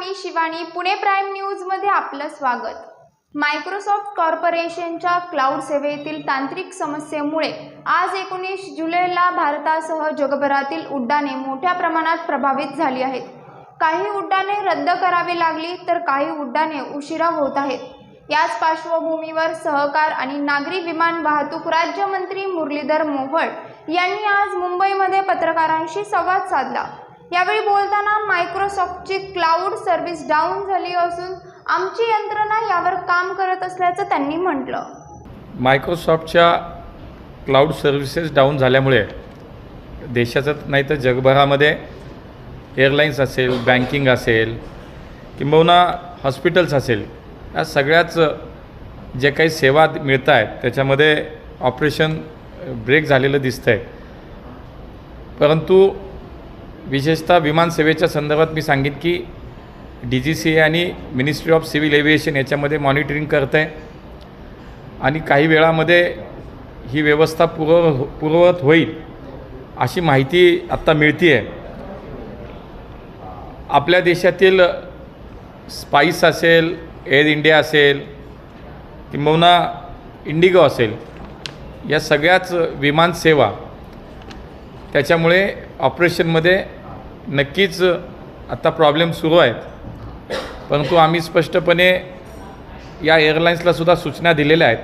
मी Shivani Pune prime न्यूजमध्ये आपलं स्वागत. मायक्रोसॉफ्ट कॉर्पोरेशनच्या क्लाउड सेवेतील तांत्रिक समस्येमुळे आज एकोणीस जुलैला भारतासह जगभरातील उड्डाणे मोठ्या प्रमाणात प्रभावित झाली आहेत. काही उड्डाणे रद्द करावी लागली तर काही उड्डाणे उशिरा होत आहेत. याच पार्श्वभूमीवर सहकार आणि नागरी विमान वाहतूक राज्यमंत्री मुरलीधर मोहोळ यांनी आज मुंबईमध्ये पत्रकारांशी संवाद साधला. यावेळी बोलताना मायक्रोसॉफ्टची क्लाउड सर्व्हिस डाऊन झाली असून आमची यंत्रणा यावर काम करत असल्याचं त्यांनी म्हटलं. मायक्रोसॉफ्टच्या क्लाउड सर्व्हिसेस डाऊन झाल्यामुळे देशाचं नाही तर जगभरामध्ये एअरलाईन्स असेल बँकिंग असेल किंबहुना हॉस्पिटल्स असेल या सगळ्याच जे काही सेवा मिळत आहेत त्याच्यामध्ये ऑपरेशन ब्रेक झालेलं दिसतं आहे परंतु विशेषतः विमानसेवेच्या संदर्भात मी सांगेन की डी जी सी ए आणि मिनिस्ट्री ऑफ सिव्हिल एव्हिएशन याच्यामध्ये मॉनिटरिंग करत आहे आणि काही वेळामध्ये ही व्यवस्था पूर्व पूर्ववत होईल अशी माहिती आत्ता मिळते आहे आपल्या देशातील स्पाईस असेल एअर इंडिया असेल किंबहुना इंडिगो असेल या सगळ्याच विमानसेवा त्याच्यामुळे ऑपरेशनमध्ये नक्कीच आता प्रॉब्लेम सुरू आहेत. परंतु आम्ही स्पष्टपणे या एअरलाईन्सला सुद्धा सूचना दिलेल्या आहेत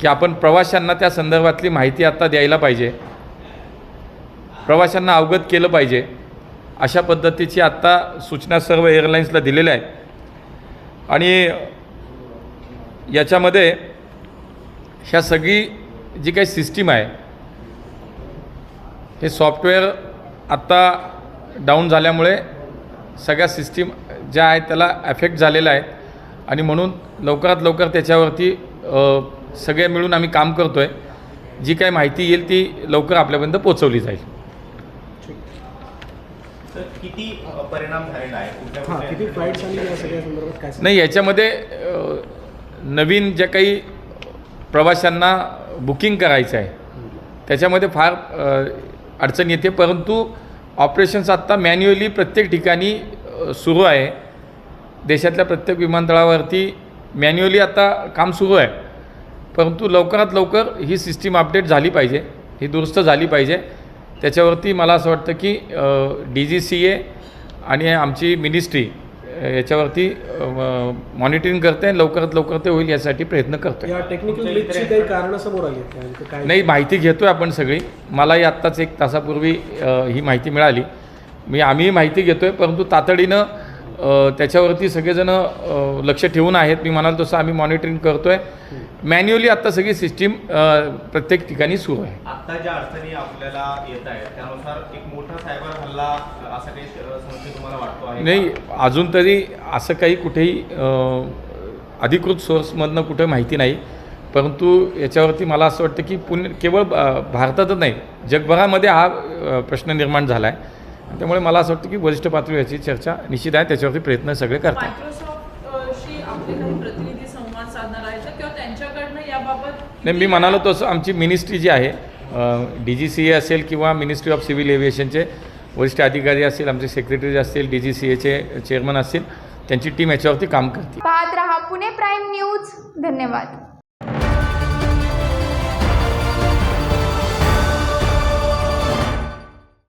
की आपण प्रवाशांना त्या संदर्भातली माहिती आत्ता द्यायला पाहिजे. प्रवाशांना अवगत केलं पाहिजे. अशा पद्धतीची आत्ता सूचना सर्व एअरलाईन्सला दिलेल्या आहेत. आणि याच्यामध्ये ह्या सगळी जी काही सिस्टीम आहे हे सॉफ्टवेअर आत्ता डाऊन झाल्यामुळे सगळ्या सिस्टीम ज्या आहेत त्याला ॲफेक्ट झालेल्या आहेत. आणि म्हणून लवकरात लवकर त्याच्यावरती अ, सगळे मिळून आम्ही काम करतो आहे जी काही माहिती येईल ती लवकर आपल्यापर्यंत पोचवली जाईल. तर किती परिणाम झालेला आहे? कुठल्या हां कुठल्या किती फ्लाईट्स आणि या सगळ्या संदर्भात काय सांगता? नाही याच्यामध्ये नवीन ज्या काही प्रवाशांना बुकिंग करायचं आहे त्याच्यामध्ये फार अडचण येते परंतु ऑपरेशन्स आत्ता मॅन्युअली प्रत्येक ठिकाणी सुरू आहे. देशातल्या प्रत्येक विमानतळावरती मॅन्युअली आता काम सुरू आहे. परंतु लवकरात लवकर ही सिस्टीम अपडेट झाली पाहिजे ही दुरुस्त झाली पाहिजे. त्याच्यावरती मला असं वाटतं की डी जी सी ए आणि आमची मिनिस्ट्री याच्यावरती मॉनिटरिंग करते आणि लवकरात लवकर ते होईल यासाठी प्रयत्न करतो या टेक्निकल ग्लिचची काही कारणं समोर आली? नेमकं काय? नाही माहिती घेतो आहे आपण सगळी. मलाही आत्ताच एक तासापूर्वी ही माहिती मिळाली. मी आम्ही माहिती घेतो आहे परंतु तातडीनं त्याच्यावरती सगळेजण लक्ष ठेवून आहेत. मी म्हणाल तसं आम्ही मॉनिटरिंग करतो आहे मॅन्युअली आत्ता सगळी सिस्टीम प्रत्येक ठिकाणी सुरू आहे. आता ज्या अडचणी आपल्याला येत आहेत त्यानुसार एक मोठा सायबर हल्ला असा काही तुम्हाला वाटतो आहे? नाही अजून तरी असं काही कुठेही अधिकृत सोर्समधनं कुठे माहिती नाही. परंतु याच्यावरती मला असं वाटतं की पुणे केवळ भारतातच नाही जगभरामध्ये हा प्रश्न निर्माण झाला आहे त्यामुळे मला असं वाटतं की वरिष्ठ पातळीवर याची चर्चा निश्चित आहे. त्याच्यावरती प्रयत्न सगळे करतात. मायक्रोसॉफ्टशी आपले काही प्रतिनिधी संवाद साधणार आहेत का? किंवा त्यांच्याकडनं याबाबत नाही मी म्हणालो तसं आमची मिनिस्ट्री जी आहे डी जी सी ए असेल किंवा मिनिस्ट्री ऑफ सिव्हिल एव्हिएशनचे वरिष्ठ अधिकारी असतील आमचे सेक्रेटरी असतील डी जी सी एचे चेअरमन असतील त्यांची टीम याच्यावरती काम करते. पाहत रहा पुणे प्राईम न्यूज. धन्यवाद.